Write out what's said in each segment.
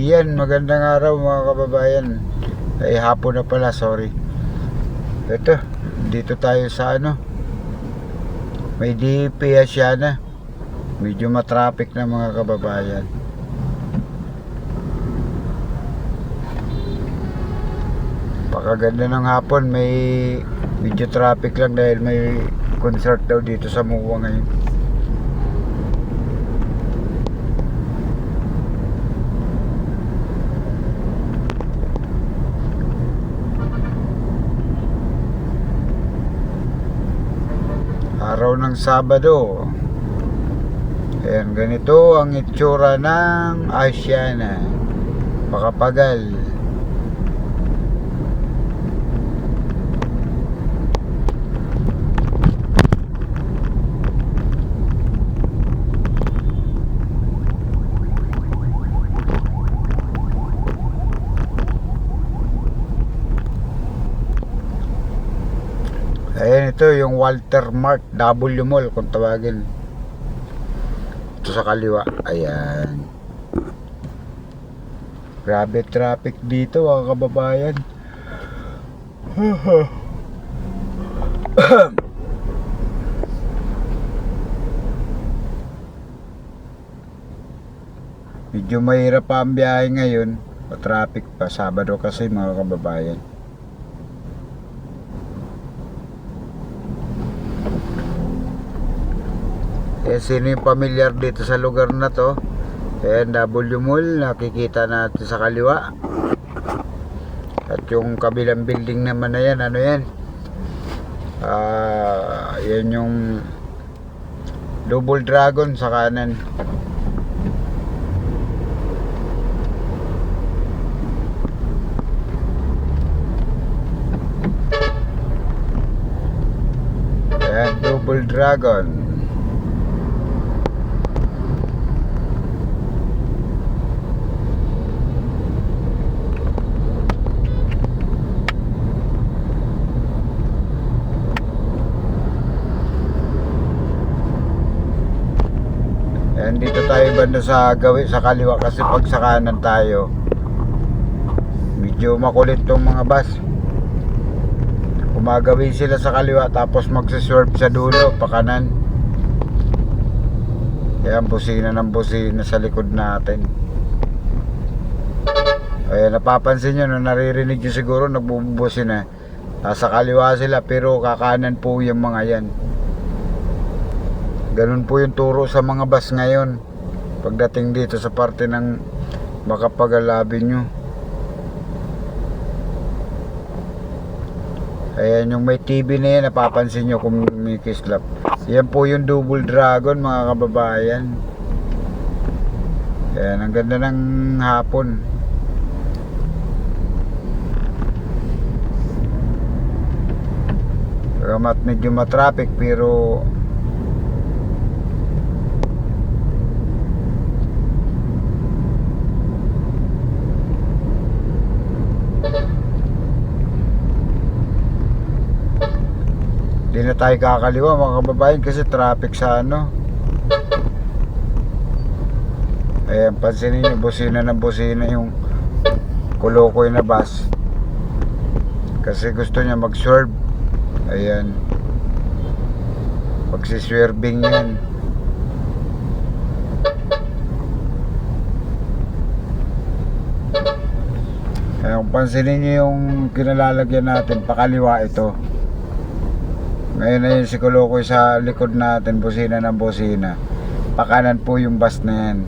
Yan, magandang araw mga kababayan. Ay hapon na pala, sorry. Ito, dito tayo sa ano. May DP Asiana. Medyo matraffic na mga kababayan. Pakaganda ng hapon, may medyo traffic lang dahil may concert daw dito sa Muwa ngayon. Araw ng Sabado. Ayan, ganito ang itsura ng Asiana. Pakapagal. Ayan ito yung Walter Mart W Mall kung tawagin. Ito sa kaliwa. Ayan. Grabe traffic dito mga kababayan. Medyo mahirap pa ang biyahe ngayon. Pa-traffic pa. Sabado kasi mga kababayan. Eh, sino yung pamilyar dito sa lugar na to? Ayan, W Mall, nakikita natin sa kaliwa. At yung kabilang building naman na yan, ano yan? Ah, yan yung Double Dragon sa kanan. Ayan, Double Dragon. Ayan, dito tayo banda sa gawi sa kaliwa kasi pag sa kanan tayo medyo makulit tong mga bus. Gumagawi sila sa kaliwa tapos magsiswerve sa dulo pa kanan Ayan, busina ng busina sa likod natin. Ayan, napapansin nyo, no, naririnig nyo siguro nagbubusina Nasa kaliwa sila pero kakanan po yung mga yan Ganun po yung turo sa mga bus ngayon. Pagdating dito sa parte ng Makapagal Avenue. Ayan yung may TV na yan, napapansin nyo kung may kislap. Yan po yung Double Dragon mga kababayan. Ayan, ang ganda ng hapon. Ramat medyo matraffic pero tayo kakaliwa mga kababayan kasi traffic sa ano. Ayan, pansinin nyo, busina ng busina yung kulukoy na bus. Kasi gusto niya mag-swerve. Ayan. Magsiswerving yan. Ayan, pansinin nyo yung kinalalagyan natin, pakaliwa ito. Ngayon na yung si Kulukoy sa likod natin, busina ng busina. Pakanan po yung bus na yan.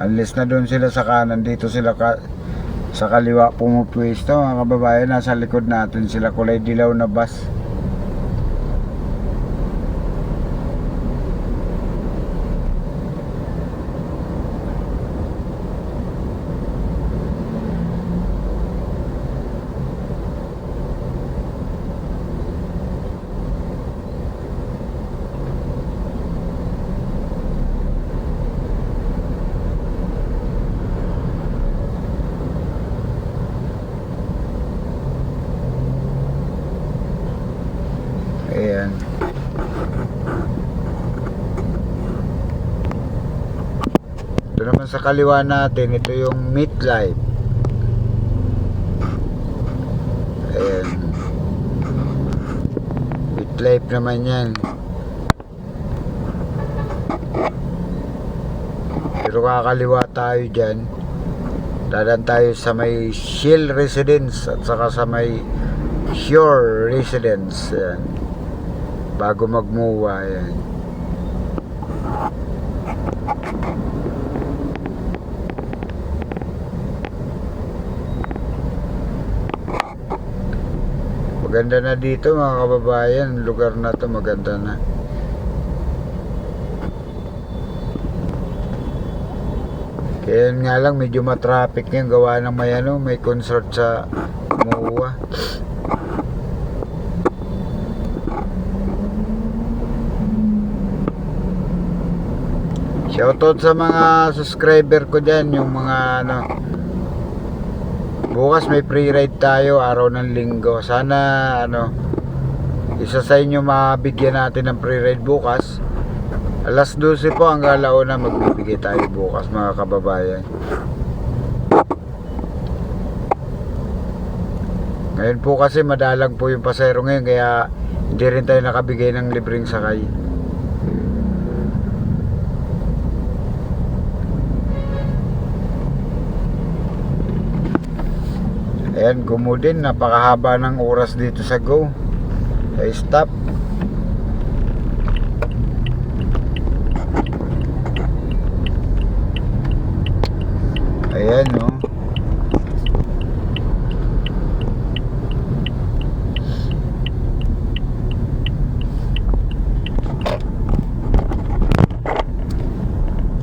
Unless na doon sila sa kanan, dito sila ka, sa kaliwa pumupwesto. Mga kababayan, nasa likod natin sila kulay dilaw na bus. Ayan. Ito naman sa kaliwa natin, ito yung meat life. Ayan. Meat life naman yan. Pero kakaliwa tayo dyan. Dadan tayo sa may Shield Residence at saka sa may Shore Residence. Ayan. Bago magmuwa. Ayan. Maganda na dito mga kababayan. Lugar na to maganda na. Kaya nga lang medyo matraffic yung gawa ng may ano, may concert sa MUA. Shoutout sa mga subscriber ko dyan, yung mga ano, Bukas may free ride tayo araw ng linggo. Sana ano isa sa inyo mabigyan natin ng free ride bukas. Alas 12 po hanggang alauna magbibigay tayo bukas mga kababayan. Ngayon po kasi madalang po yung pasero ngayon kaya hindi rin tayo nakabigay ng libreng sakay. Ayan, gumo din. Napakahaba ng oras dito sa go. Sa stop. Ayan, no.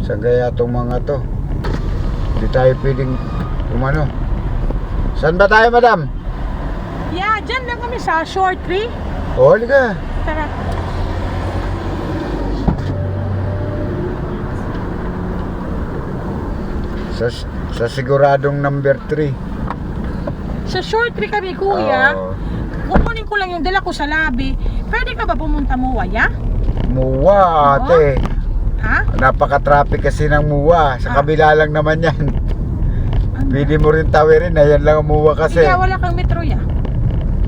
Saan kaya itong mga to? Hindi tayo pwedeng umano. Saan ba tayo, madam? Yeah, dyan lang kami sa short tree. O, halika. Tara. Sa, sa siguradong number 3. Sa short tree kami, kuya. Kukunin ko lang yung dala ko sa labi. Pwede ka ba pumunta mo, ya? Muwa, ate. Ha? Napaka-traffic kasi ng Muwa. Sa Ah. kabila lang naman yan. Pwede mo rin tawirin. Ayan lang ang Muwa kasi. Hindi, wala kang metro, ya.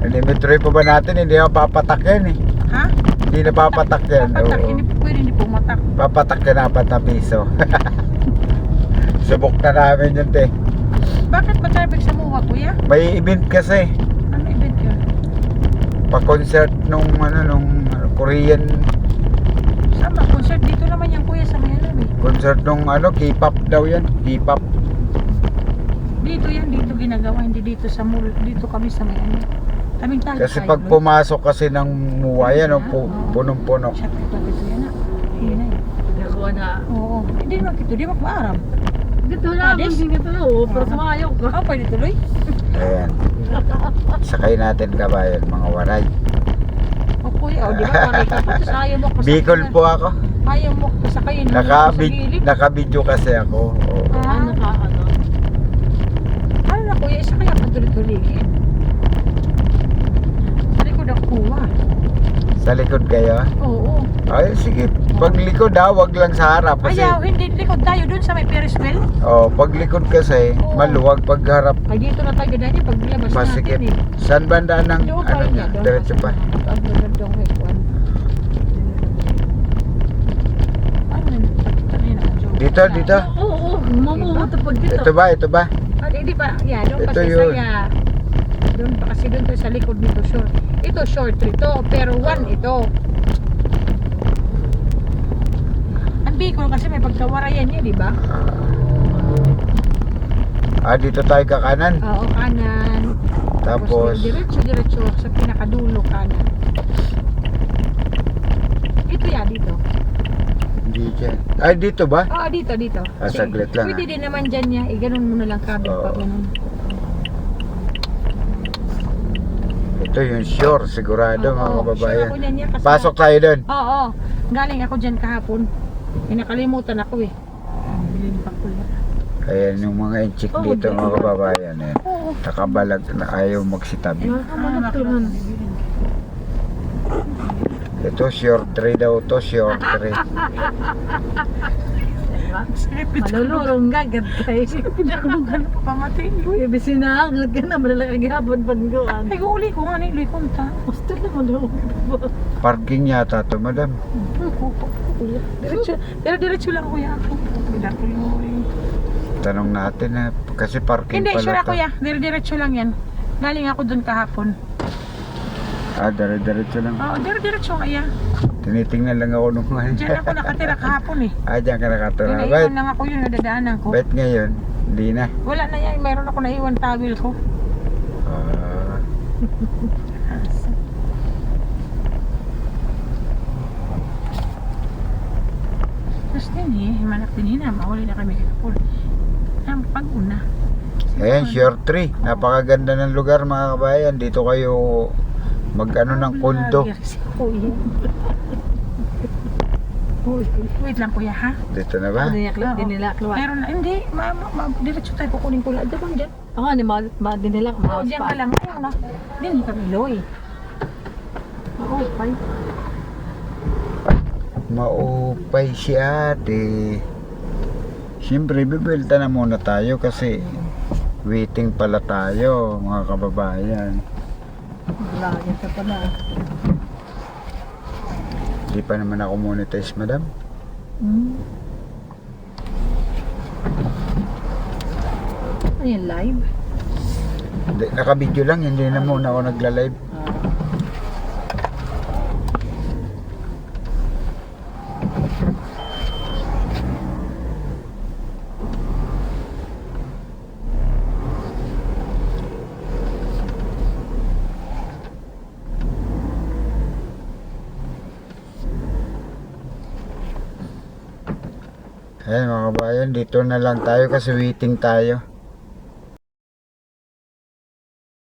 Hindi, metroy pa ba natin? Hindi na papatak yan eh. Ha? Hindi na papatak yan. Papatak, Oo. hindi pwede hindi pumatak. Papatak yan apat na piso. Subok na namin yun, te. Bakit ba traffic sa Muwa, kuya? May event kasi. Ano event yun? Pa-concert nung, ano, nung Korean Saan ba? Concert dito naman yan, kuya, sa eh. concert nung ano, K-pop daw yan. K-pop. Dito yan, dito ginagawa, hindi dito sa mall. Dito kami sa may ano. Kaming tayo. Kasi pag pumasok kasi ng Muwa yan, oh, pu- punong-puno. Siya, ito, ito yan na. Yan na. Nakuha na. Oo. Hindi naman kito, di magpaaram. Dito lang, Adis? hindi nito na. Oh, pero sumayaw ka. Oh, pwede tuloy. Ayan. Sakay natin kabayan, mga waray. O kuya, o di ba? Paray ka. Tapos ayaw mo kasakayin. Bicol po ako. Ayaw mo kasakayin. Naka-vid- Naka naka-video kasi ako. Oo. Ah, naka ano. Na patuloy-tuloyin. Sa likod ako kuha. Sa likod kayo? Oo. Ay, sige. Pag likod ha, wag lang sa harap. Kasi, Ayaw, hindi likod tayo dun sa may Ferris wheel. oh, pag likod kasi, Oo. maluwag pag harap. Ay, dito na tayo dahil pag labas Masikip. natin eh. Saan banda ng, Doon ano niya? Diretso pa. Ang ganda ng hekwan. Ano yun? Kanina, Joe. Dito, dito. Oo, oo. Mamumuto pag dito. Ito ba, ito ba? Ah, hindi pa. Yeah, doon Ito kasi yun. saya. Doon pa kasi doon tayo sa likod nito short. Ito short ito, pero one ito. Ang Bicol kasi may pagkawarayan niya, di ba? Ah, dito tayo kakanan. Oo, kanan. Tapos, diretso diretso sa pinakadulo kanan. Ito yan, dito. Hindi dyan. Ay, dito ba? Oo, dito, dito. Ah, Sige. saglit lang, Pwede ah. din naman dyan niya. Eh, ganun mo na lang pa. Oo. Ganun. Ito yung sure, sigurado mga Oo, kababayan. sure ako niyan niya kasi- Pasok tayo doon. Oo, galing ako dyan kahapon. Eh, nakalimutan ako eh. Ah, Bilhin pa ko yan. Ayan yung mga inchik Oo, dito dyan. mga kababayan. Ayan. Oo. Nakabalag na ayaw magsitabi. Ah, Ito short tray daw to. Sakit ito. Malulurong nga, gad kayo. Pinakulugan pa pamating. Uy, bisinahagod ka na, malalaki hapon panguan. Ay, uli ko nga ni Kunta. Gusto na malulurong. Parking yata to, madam. Diretso, pero diretso lang kuya ako. Ko yung Tanong natin ha. Kasi parking Hindi, pala sure to. ako ya. Dire-diretso lang yan. Galing ako doon kahapon. Ah, dire-diretso lang. Oo, dire-diretso nga ya. Tinitingnan lang ako nung ano. Diyan ako nakatira kahapon eh. Ah, diyan ka nakatira. Pinaiwan lang ako yun, nadadaanan ko. ba't ngayon? Hindi na. Wala na yan, mayroon ako naiwan towel ko. Ah, Tapos din eh, manak din na, mahuli na kami kahapon. Ang pag-una. ayan, Shore 3. Napakaganda ng lugar mga kabayan. Dito kayo mag-ano ng kondo. Wait lang kuya ha. Dito na ba? Ano yung klip? Oo. Di nila kluwa. Meron na, hindi, ma, ma, diretso tayo kukunin ko lang. Diba dyan? Ako nga, ni ma, ma, di nila Oo, dyan ka lang. Ayaw na. Din kami loy. Oo, pay. Maupay si ate. Siyempre, bibelta na muna tayo kasi waiting pala tayo, mga kababayan. Yan sa pala. Hindi pa naman ako monetize, madam. Hmm. Ano yan, live? Hindi, Naka-video lang, hindi na muna ako nagla-live. Ayan kabayan, dito na lang tayo kasi waiting tayo.